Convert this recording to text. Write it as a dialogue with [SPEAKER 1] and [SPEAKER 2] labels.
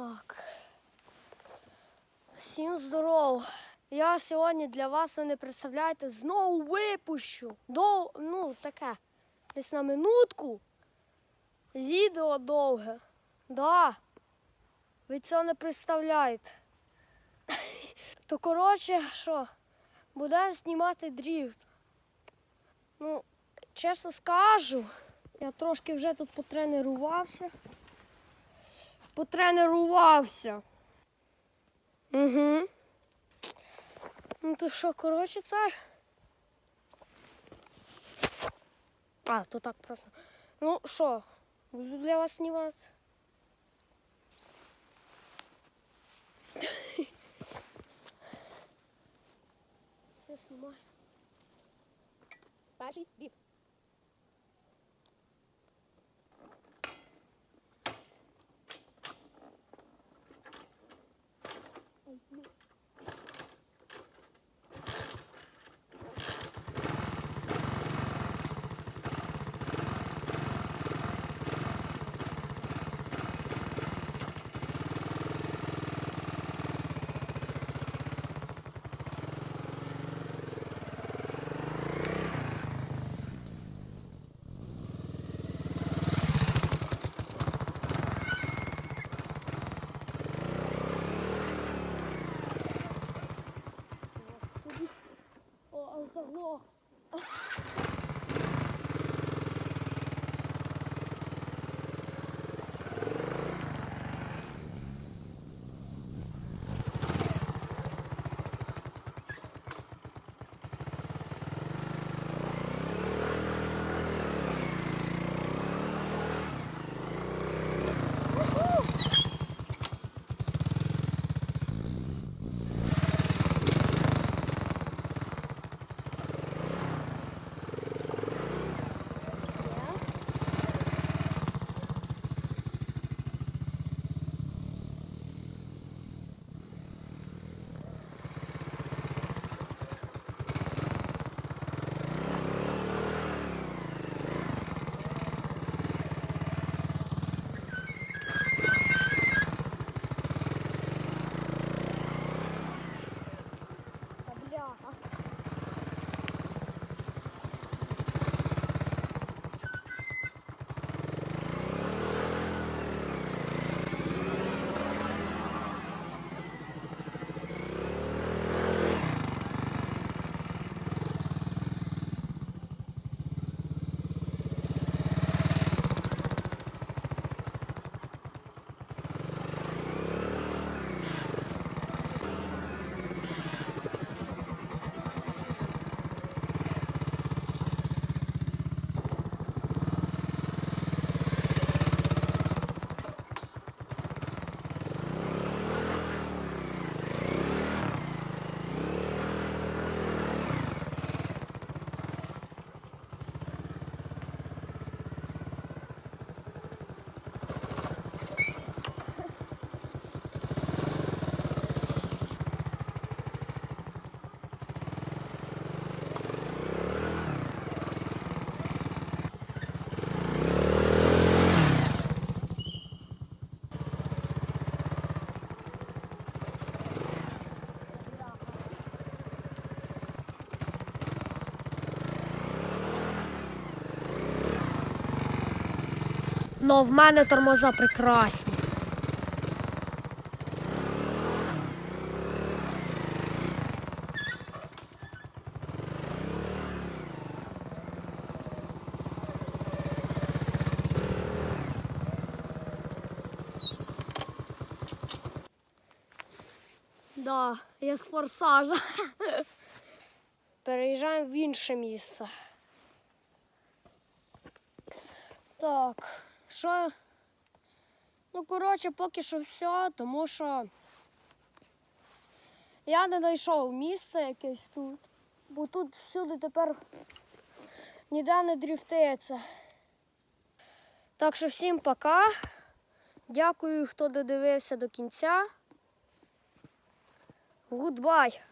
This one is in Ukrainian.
[SPEAKER 1] Так. Всім здорово. Я сьогодні для вас, ви не представляєте, знову випущу. До, ну, таке. Десь на минутку. Відео довге. Да. Ви цього не представляєте. То коротше, що, будемо знімати дріфт. Ну, чесно скажу, я трошки вже тут потренувався. Потренувався. Угу. Ну то що, коротше, це. А, то так просто. Ну що, буду для вас знімати. Все знімаю. Перший біп. Но в мене тормоза прекрасні. Да, я з форсажа. Переїжджаємо в інше місце. Так, що? Ну, коротше, поки що все, тому що я не знайшов місце якесь тут, бо тут всюди тепер ніде не дріфтиться. Так що всім пока. Дякую, хто додивився до кінця. Гудбай!